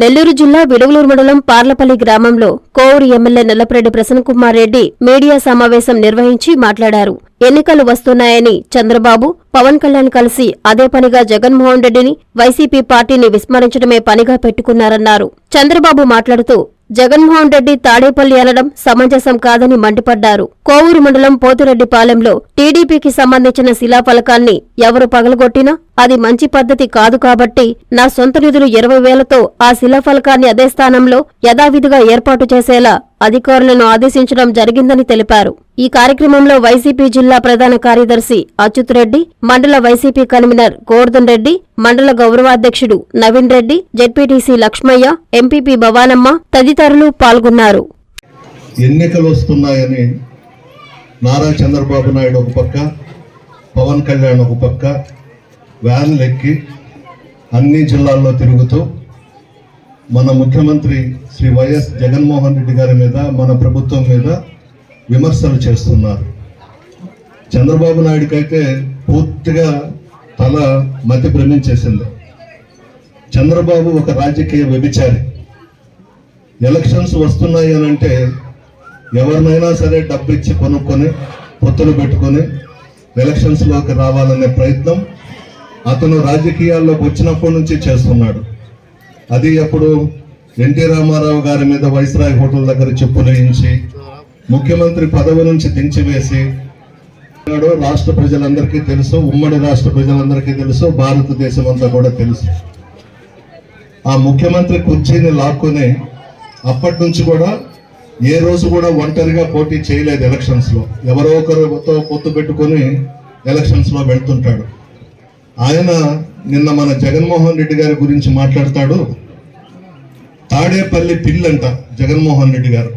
నెల్లూరు జిల్లా విడుగులూరు మండలం పార్లపల్లి గ్రామంలో కోవూరు ఎమ్మెల్యే నల్లపరెడ్డి ప్రసన్నకుమార్ రెడ్డి మీడియా సమావేశం నిర్వహించి మాట్లాడారు. ఎన్నికలు వస్తున్నాయని చంద్రబాబు పవన్ కళ్యాణ్ కలిసి అదే పనిగా జగన్మోహన్ రెడ్డిని వైసీపీ పార్టీని విస్మరించడమే పనిగా పెట్టుకున్నారన్నారు. చంద్రబాబు మాట్లాడుతూ జగన్మోహన్ రెడ్డి తాడేపల్లి అనడం సమంజసం కాదని మండిపడ్డారు. కోవూరు మండలం పోతిరెడ్డిపాలెంలో టీడీపీకి సంబంధించిన శిలాఫలకాన్ని ఎవరు పగలగొట్టినా అది మంచి పద్ధతి కాదు కాబట్టి నా సొంత నిధులు ఇరవై వేలతో ఆ శిలాఫలకాన్ని అదే స్థానంలో యథావిధిగా ఏర్పాటు చేసేలా అధికారులను ఆదేశించడం జరిగిందని తెలిపారు. ఈ కార్యక్రమంలో వైసీపీ జిల్లా ప్రధాన కార్యదర్శి అచ్యుత్ రెడ్డి మండల వైసీపీ కన్వీనర్ గోవర్ధన్ రెడ్డి మండల గౌరవాధ్యక్షుడు నవీన్ రెడ్డి జెడ్పీటీసీ లక్ష్మయ్య ఎంపీపీ భవానమ్మ తదితరులు పాల్గొన్నారు. ఎన్నికలు వస్తున్నాయని నారా చంద్రబాబు నాయుడు ఒక పక్క పవన్ కళ్యాణ్ ఒక పక్క వ్యాన్లు ఎక్కి అన్ని జిల్లాల్లో తిరుగుతూ మన ముఖ్యమంత్రి శ్రీ వైఎస్ జగన్మోహన్ రెడ్డి గారి మీద మన ప్రభుత్వం మీద విమర్శలు చేస్తున్నారు. చంద్రబాబు నాయుడికైతే పూర్తిగా తల మతి భ్రమించేసింది. చంద్రబాబు ఒక రాజకీయ వ్యభిచారి. ఎలక్షన్స్ వస్తున్నాయి అని అంటే ఎవరినైనా సరే డబ్బు ఇచ్చి కొనుక్కొని పొత్తులు పెట్టుకొని ఎలక్షన్స్లోకి రావాలనే ప్రయత్నం అతను రాజకీయాల్లోకి వచ్చినప్పటి నుంచి చేస్తున్నాడు. అది అప్పుడు ఎన్టీ రామారావు గారి మీద వైస్రాయ్ హోటల్ దగ్గర చెప్పులేయించి ముఖ్యమంత్రి పదవి నుంచి దించివేసి రాష్ట్ర ప్రజలందరికీ తెలుసు ఉమ్మడి రాష్ట్ర ప్రజలందరికీ తెలుసు భారతదేశం అంతా కూడా తెలుసు. ఆ ముఖ్యమంత్రి కుర్చీని లాక్కుని అప్పటి నుంచి కూడా ఏ రోజు కూడా ఒంటరిగా పోటీ చేయలేదు ఎలక్షన్స్లో. ఎవరో ఒకరితో పొత్తు పెట్టుకొని ఎలక్షన్స్లో వెళ్తుంటాడు. ఆయన నిన్న మన జగన్మోహన్ రెడ్డి గారి గురించి మాట్లాడతాడు. తాడేపల్లి పిల్లంట జగన్మోహన్ రెడ్డి గారు.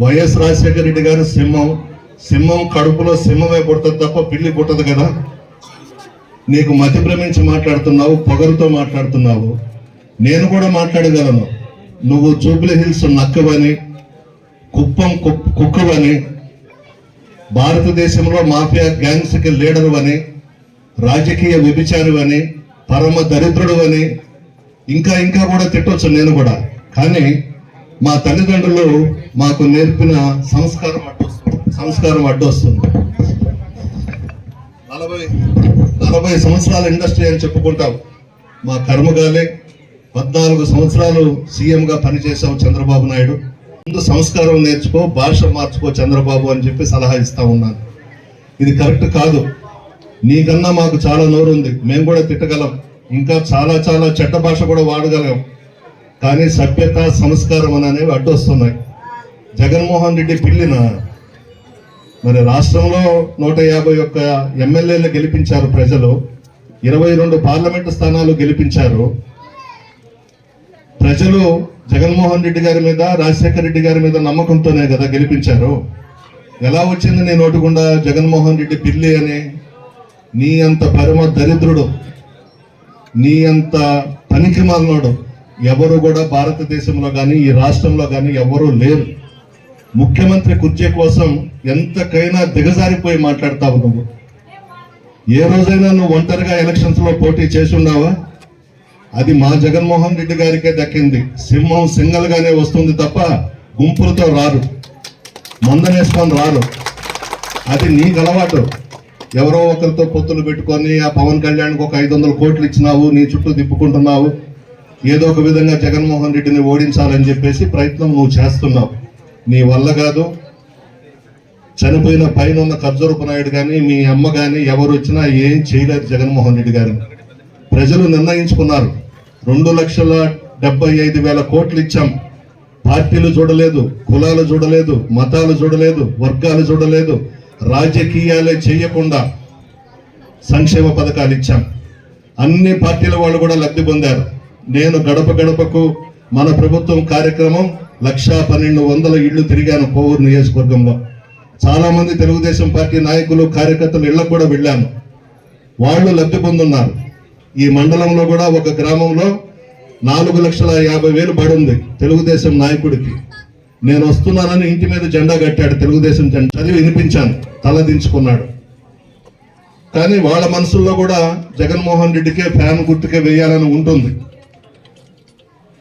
వైఎస్ రాజశేఖర రెడ్డి గారు సింహం సింహం కడుపులో సింహమే పుట్టదు తప్ప పిల్లి పుట్టదు కదా. నీకు మతి భ్రమించి మాట్లాడుతున్నావు పొగరుతో మాట్లాడుతున్నావు. నేను కూడా మాట్లాడగలను. నువ్వు జూబ్లీ హిల్స్ నక్కవని కుప్పం కుప్- కుక్కవని భారతదేశంలో మాఫియా గ్యాంగ్స్కి లీడర్ అని రాజకీయ వ్యభిచారు అని పరమ దరిద్రుడు అని ఇంకా ఇంకా కూడా తిట్టవచ్చు నేను కూడా. కానీ మా తల్లిదండ్రులు మాకు నేర్పిన సంస్కారం అడ్డొస్తుంది. సంస్కారం అడ్డొస్తుంది. నలభై నలభై సంవత్సరాల ఇండస్ట్రీ అని చెప్పుకుంటాం. మా కర్మగాలే పద్నాలుగు సంవత్సరాలు సీఎంగా పనిచేసావు చంద్రబాబు నాయుడు. ముందు సంస్కారం నేర్చుకో భాష మార్చుకో చంద్రబాబు అని చెప్పి సలహా ఇస్తా ఉన్నాను. ఇది కరెక్ట్ కాదు. నీకన్నా మాకు చాలా నోరు ఉంది మేము కూడా తిట్టగలం. ఇంకా చాలా చాలా చెడ్డ భాష కూడా వాడగలం. కానీ సభ్యత సంస్కారం అని అనేవి అడ్డొస్తున్నాయి. జగన్మోహన్ రెడ్డి పిల్లిన మరి రాష్ట్రంలో నూట యాభై ఒక్క ఎమ్మెల్యేలు గెలిపించారు ప్రజలు. ఇరవై రెండు పార్లమెంటు స్థానాలు గెలిపించారు. ప్రజలు జగన్మోహన్ రెడ్డి గారి మీద రాజశేఖర రెడ్డి గారి మీద నమ్మకంతోనే కదా గెలిపించారు. ఎలా వచ్చింది నీ నోటికుండా జగన్మోహన్ రెడ్డి పిల్లి అని నీ అంత పరమ దరిద్రుడు నీ అంత పనికి మాలినోడు ఎవరు కూడా భారతదేశంలో కానీ ఈ రాష్ట్రంలో కానీ ఎవరు లేరు. ముఖ్యమంత్రి కుర్చీ కోసం ఎంతకైనా దిగజారిపోయి మాట్లాడతావు నువ్వు. ఏ రోజైనా నువ్వు ఒంటరిగా ఎలక్షన్స్లో పోటీ చేసిండావా అది మా జగన్మోహన్ రెడ్డి గారికే దక్కింది. సింహం సింగల్గానే వస్తుంది తప్ప గుంపులతో రారు. మందనేసుకొని రారు. అది నీకు అలవాటు. ఎవరో ఒకరితో పొత్తులు పెట్టుకొని ఆ పవన్ కళ్యాణ్కి ఒక ఐదు వందల కోట్లు ఇచ్చినావు నీ చుట్టూ తిప్పుకుంటున్నావు ఏదో ఒక విధంగా జగన్మోహన్ రెడ్డిని ఓడించాలని చెప్పేసి ప్రయత్నం నువ్వు చేస్తున్నావు. నీ వల్ల కాదు. చనిపోయిన పైన ఉన్న ఖర్జూరపు నాయుడు కానీ మీ అమ్మ కానీ ఎవరు వచ్చినా ఏం చేయలేదు జగన్మోహన్ రెడ్డి గారు. ప్రజలు నిర్ణయించుకున్నారు. రెండు లక్షల డెబ్బై ఐదు వేల కోట్లు ఇచ్చాం. పార్టీలు చూడలేదు కులాలు చూడలేదు మతాలు చూడలేదు వర్గాలు చూడలేదు రాజకీయాలే చేయకుండా సంక్షేమ పథకాలు ఇచ్చాం. అన్ని పార్టీల వాళ్ళు కూడా లబ్ధి పొందారు. నేను గడప గడపకు మన ప్రభుత్వం కార్యక్రమం లక్షా పన్నెండు వందల ఇళ్ళు తిరిగాను కోవూరు నియోజకవర్గంలో. చాలామంది తెలుగుదేశం పార్టీ నాయకులు కార్యకర్తలు ఇళ్ళకు కూడా వెళ్ళాను. వాళ్ళు లబ్ధి పొందున్నారు. ఈ మండలంలో కూడా ఒక గ్రామంలో నాలుగు లక్షల యాభై వేలు పడుంది తెలుగుదేశం నాయకుడికి. నేను వస్తున్నానని ఇంటి మీద జెండా కట్టాడు తెలుగుదేశం జెండా. చదివి వినిపించాను తల దించుకున్నాడు. కానీ వాళ్ళ మనసుల్లో కూడా జగన్మోహన్ రెడ్డికే ఫ్యాన్ గుర్తుకే వేయాలని ఉంటుంది.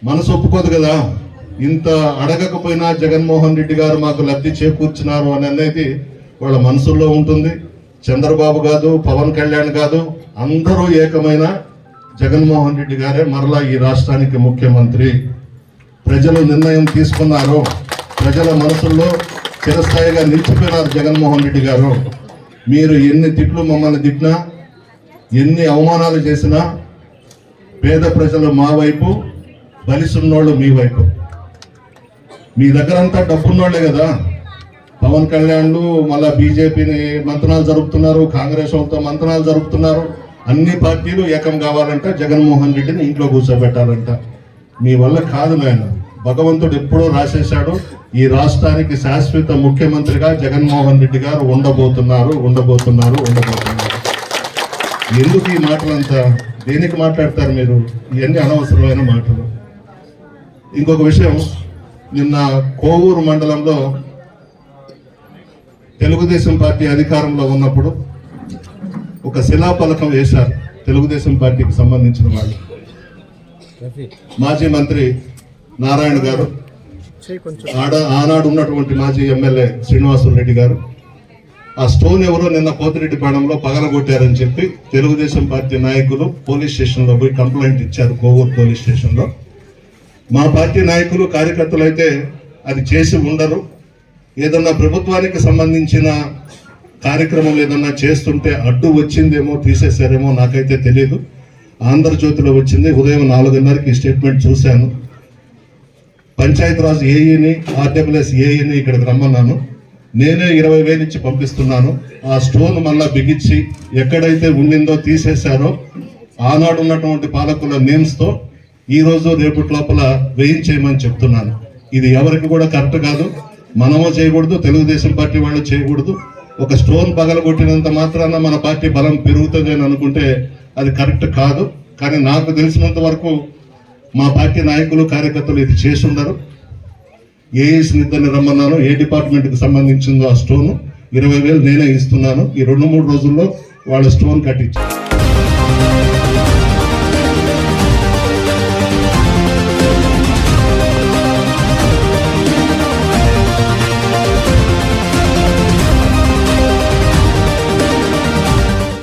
మనసు ఒప్పుకోదు కదా. ఇంత అడగకపోయినా జగన్మోహన్ రెడ్డి గారు మాకు లబ్ధి చేకూర్చున్నారు అని అనేది వాళ్ళ మనసుల్లో ఉంటుంది. చంద్రబాబు కాదు పవన్ కళ్యాణ్ కాదు అందరూ ఏకమైన జగన్మోహన్ రెడ్డి గారే మరలా ఈ రాష్ట్రానికి ముఖ్యమంత్రి. ప్రజలు నిర్ణయం తీసుకున్నారు. ప్రజల మనసుల్లో చిరస్థాయిగా నిలిచిపోయినారు జగన్మోహన్ రెడ్డి గారు. మీరు ఎన్ని తిట్లు మమ్మల్ని తిట్టినా ఎన్ని అవమానాలు చేసినా పేద ప్రజలు మా వైపు బలిసున్నోళ్ళు మీ వైపు. మీ దగ్గర అంతా డబ్బున్నోళ్ళే కదా. పవన్ కళ్యాణ్లు మళ్ళా బీజేపీని మంత్రాలు జరుపుతున్నారు కాంగ్రెస్ వాళ్ళతో మంత్రాలు జరుపుతున్నారు. అన్ని పార్టీలు ఏకం కావాలంట జగన్మోహన్ రెడ్డిని ఇంట్లో కూర్చోబెట్టాలంట. మీ వల్ల కాదు నాయన. భగవంతుడు ఎప్పుడో రాసేశాడు. ఈ రాష్ట్రానికి శాశ్వత ముఖ్యమంత్రిగా జగన్మోహన్ రెడ్డి గారు ఉండబోతున్నారు ఉండబోతున్నారు ఉండబోతున్నారు. ఎందుకు ఈ మాటలంతా? దేనికి మాట్లాడతారు మీరు? ఇవన్నీ అనవసరమైన మాటలు. ఇంకొక విషయం నిన్న కోవూరు మండలంలో తెలుగుదేశం పార్టీ అధికారంలో ఉన్నప్పుడు ఒక శిలాఫలకం వేశారు తెలుగుదేశం పార్టీకి సంబంధించిన వాళ్ళు. మాజీ మంత్రి నారాయణ గారు. ఆడ ఆనాడు ఉన్నటువంటి మాజీ ఎమ్మెల్యే శ్రీనివాసులు రెడ్డి గారు. ఆ స్టోన్ ఎవరో నిన్న పోతిరెడ్డిపాళెంలో పగలగొట్టారని చెప్పి తెలుగుదేశం పార్టీ నాయకులు పోలీస్ స్టేషన్లో పోయి కంప్లైంట్ ఇచ్చారు కోవూరు పోలీస్ స్టేషన్లో. మా పార్టీ నాయకులు కార్యకర్తలు అయితే అది చేసి ఉండరు. ఏదన్నా ప్రభుత్వానికి సంబంధించిన కార్యక్రమం ఏదన్నా చేస్తుంటే అడ్డు వచ్చిందేమో తీసేశారేమో నాకైతే తెలియదు ఆంధ్రజ్యోతిలో వచ్చింది ఉదయం నాలుగున్నరకి ఈ స్టేట్మెంట్ చూశాను. పంచాయతీరాజ్ ఏఈని ఆర్డబ్ల్యూఎస్ ఏఈని ఇక్కడికి రమ్మన్నాను. నేనే ఇరవై వేలు ఇచ్చి పంపిస్తున్నాను. ఆ స్టోన్ మళ్ళా బిగించి ఎక్కడైతే ఉండిందో తీసేశారో ఆనాడు ఉన్నటువంటి పాలకుల నేమ్స్తో ఈ రోజు రేపటి లోపల వేయించేయమని చెప్తున్నాను. ఇది ఎవరికి కూడా కరెక్ట్ కాదు. మనము చేయకూడదు తెలుగుదేశం పార్టీ వాళ్ళు చేయకూడదు. ఒక స్టోన్ పగలగొట్టినంత మాత్రాన మన పార్టీ బలం పెరుగుతుంది అని అనుకుంటే అది కరెక్ట్ కాదు. కానీ నాకు తెలిసినంత వరకు మా పార్టీ నాయకులు కార్యకర్తలు ఇది చేసి ఉండరు ఏఎస్ రమ్మన్నాను ఏ డిపార్ట్మెంట్కి సంబంధించిందో ఆ స్టోను ఇరవై వేలు నేనే ఇస్తున్నాను. ఈ రెండు మూడు రోజుల్లో వాళ్ళ స్టోన్ కట్టించారు